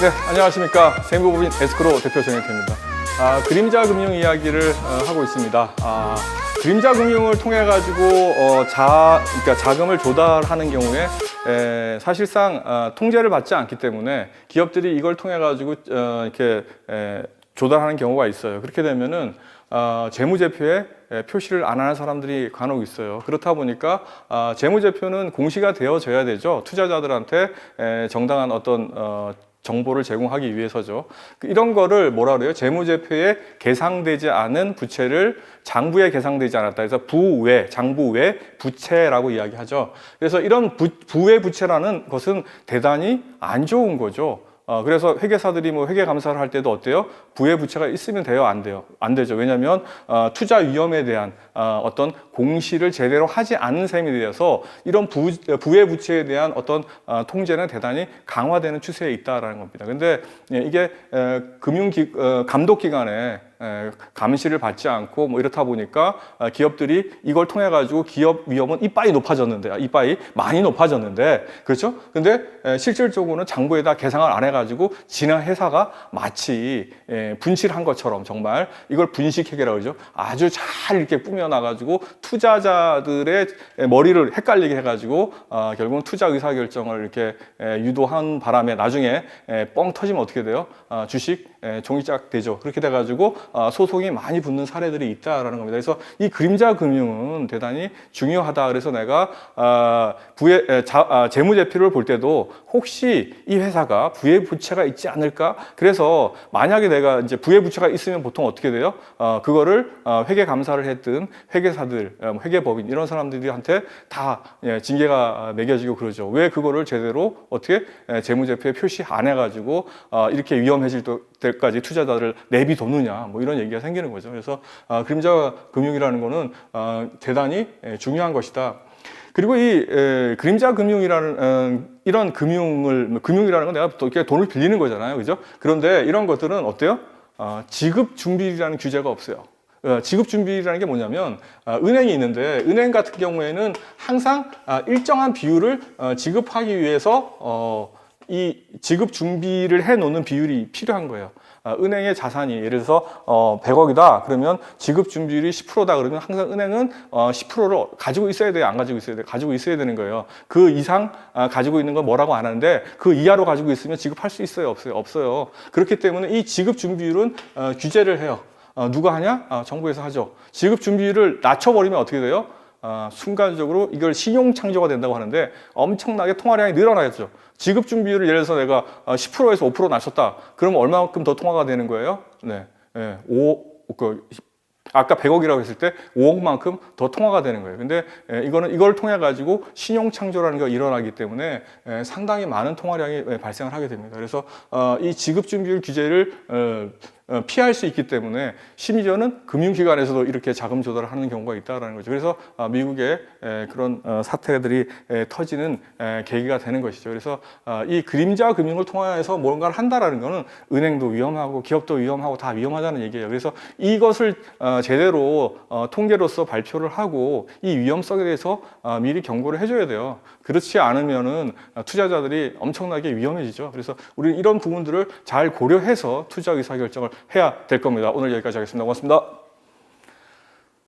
네, 안녕하십니까. 세무법인 에스크로 대표 정혜태입니다. 아, 그림자 금융 이야기를 어, 하고 있습니다. 아, 그림자 금융을 통해 가지고 어, 자, 그러니까 자금을 조달하는 경우에 에, 사실상 아, 통제를 받지 않기 때문에 기업들이 이걸 통해 가지고 어, 이렇게 에, 조달하는 경우가 있어요. 그렇게 되면은 어, 재무제표에 에, 표시를 안 하는 사람들이 간혹 있어요. 그렇다 보니까 아, 재무제표는 공시가 되어져야 되죠. 투자자들한테 에, 정당한 어떤 어, 정보를 제공하기 위해서죠. 그 이런 거를 뭐라 그래요? 재무제표에 계상되지 않은 부채를 장부에 계상되지 않았다. 그래서 부외, 장부외 부채라고 이야기하죠. 그래서 이런 부, 부외 부채라는 것은 대단히 안 좋은 거죠. 어, 그래서 회계사들이 뭐 회계 감사를 할 때도 어때요? 부의 부채가 있으면 돼요? 안 돼요? 안 되죠. 왜냐하면 어, 투자 위험에 대한 어, 어떤 공시를 제대로 하지 않는 셈이 되어서 이런 부, 부의 부채에 대한 어떤 어, 통제는 대단히 강화되는 추세에 있다라는 겁니다. 근데 예, 이게 에, 금융 기 어, 감독 기관에 에, 감시를 받지 않고 뭐 이렇다 보니까 어, 기업들이 이걸 통해 가지고 기업 위험은 이빠이 높아졌는데 아, 이빠이 많이 높아졌는데 그렇죠? 근데 에, 실질적으로는 장부에다 계상을 안 해가지고 지난 회사가 마치 에, 분실한 것처럼 정말 이걸 분식회계라고 그러죠. 아주 잘 이렇게 꾸며놔가지고 투자자들의 머리를 헷갈리게 해가지고 어, 결국은 투자 의사 결정을 이렇게 에, 유도한 바람에 나중에 에, 뻥 터지면 어떻게 돼요? 어, 주식 에, 종이짝 되죠. 그렇게 돼가지고 어, 소송이 많이 붙는 사례들이 있다라는 겁니다. 그래서 이 그림자 금융은 대단히 중요하다. 그래서 내가 어, 부의 아, 재무 제표를 볼 때도 혹시 이 회사가 부의 부채가 있지 않을까? 그래서 만약에 내가 이제 부의 부채가 있으면 보통 어떻게 돼요? 어, 그거를 어, 회계 감사를 했든 회계사들, 어, 회계법인 이런 사람들한테 다 예, 징계가 매겨지고 그러죠. 왜 그거를 제대로 어떻게 예, 재무 제표에 표시 안 해가지고 어, 이렇게 위험해질 때까지 투자자를 내비뒀느냐 뭐 이런 얘기가 생기는 거죠. 그래서 어, 그림자 금융이라는 거는 어, 대단히 예, 중요한 것이다. 그리고 이 에, 그림자 금융이라는 어, 이런 금융을 뭐 금융이라는 건 내가 또 이렇게 돈을 빌리는 거잖아요, 그죠? 그런데 이런 것들은 어때요? 어, 지급 준비라는 규제가 없어요. 어, 지급 준비라는 게 뭐냐면 어, 은행이 있는데 은행 같은 경우에는 항상 아, 일정한 비율을 어, 지급하기 위해서 어, 이 지급 준비를 해 놓는 비율이 필요한 거예요. 아, 은행의 자산이 예를 들어서 어, 100억이다. 그러면 지급 준비율이 10%다. 그러면 항상 은행은 어, 10%를 가지고 있어야 돼요? 안 가지고 있어야 돼요? 가지고 있어야 되는 거예요. 그 이상 아, 가지고 있는 건 뭐라고 안 하는데 그 이하로 가지고 있으면 지급할 수 있어요? 없어요? 없어요. 그렇기 때문에 이 지급 준비율은 어, 규제를 해요. 어, 누가 하냐? 아, 정부에서 하죠. 지급 준비율을 낮춰버리면 어떻게 돼요 아, 순간적으로 이걸 신용 창조가 된다고 하는데 엄청나게 통화량이 늘어나겠죠. 지급 준비율을 예를 들어서 내가 어, 10%에서 5% 낮췄다. 그러면 얼마만큼 더 통화가 되는 거예요? 네. 네. 5, 그, 아까 100억이라고 했을 때 5억만큼 더 통화가 되는 거예요. 근데 에, 이거는 이걸 통해 가지고 신용 창조라는 게 일어나기 때문에 에, 상당히 많은 통화량이 에, 발생을 하게 됩니다. 그래서 어, 이 지급 준비율 규제를 어, 어, 피할 수 있기 때문에 심지어는 금융기관에서도 이렇게 자금 조달을 하는 경우가 있다라는 거죠. 그래서 어, 미국의 에, 그런 어, 사태들이 에, 터지는 에, 계기가 되는 것이죠. 그래서 어, 이 그림자 금융을 통해서 뭔가를 한다라는 거는 은행도 위험하고 기업도 위험하고 다 위험하다는 얘기예요. 그래서 이것을 어, 제대로 어, 통계로서 발표를 하고 이 위험성에 대해서 어, 미리 경고를 해줘야 돼요. 그렇지 않으면은 어, 투자자들이 엄청나게 위험해지죠. 그래서 우리는 이런 부분들을 잘 고려해서 투자 의사 결정을 해야 될 겁니다. 오늘 여기까지 하겠습니다. 고맙습니다.